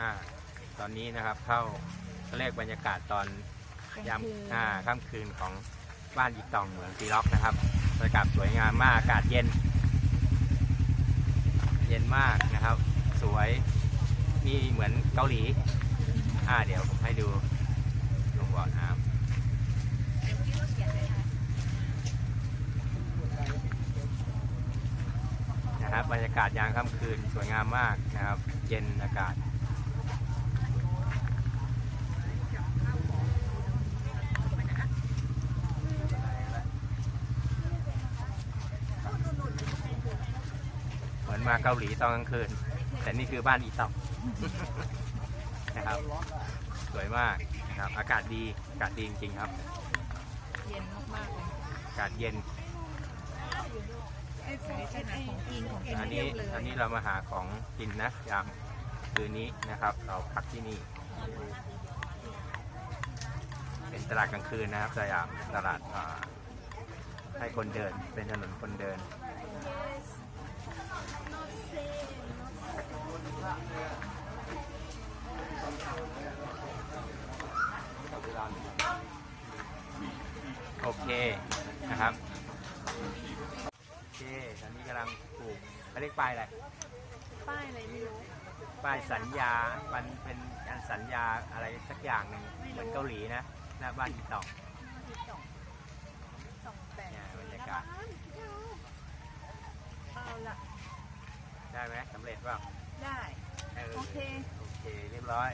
อ่า ตอนนี้นะครับเข้าเขาเรียกบรรยากาศตอนยามอ่าค่ำคืนของบ้านอีตองเหมืองตีล็อกนะครับบรรยากาศสวยงามมากอากาศเย็น เย็นมากนะครับ สวยมีเหมือนเกาหลี อ่าเดี๋ยวผมให้ดูลงบ่อน้ำนะครับบรรยากาศยามค่ำคืนสวยงามมากนะครับ เย็นอากาศ มาเกาหลีตอนกลางคืน แต่นี่คือบ้านอีตอกนะครับ สวยมากนะครับอากาศดีอากาศดีจริงๆครับ เย็นมากๆเลยอากาศเย็น ไอ้ของไอ้ของกินของกินอันนี้ยบเลยอันนี้เรามาหาของกินนะยามคืนนี้นะครับ เราพักที่นี่ เป็นตลาดกลางคืนนะครับสยามตลาดอ่าให้คนเดินเป็นถนนคนเดิน โอเคนะครับโอเคตอนนี้กำลังปลูกเขาเรียกป้ายอะไรป้ายอะไรไม่รู้ ป้ายสัญญามันเป็นการสัญญาอะไรสักอย่างหนึ่งเหมือนเกาหลีนะหน้าบ้านอีตองที่สองสองแปดเนี่ยบรรยากาศเอาละได้ไหมสำเร็จเปล่าได้ เออโอเค โอเคเรียบร้อย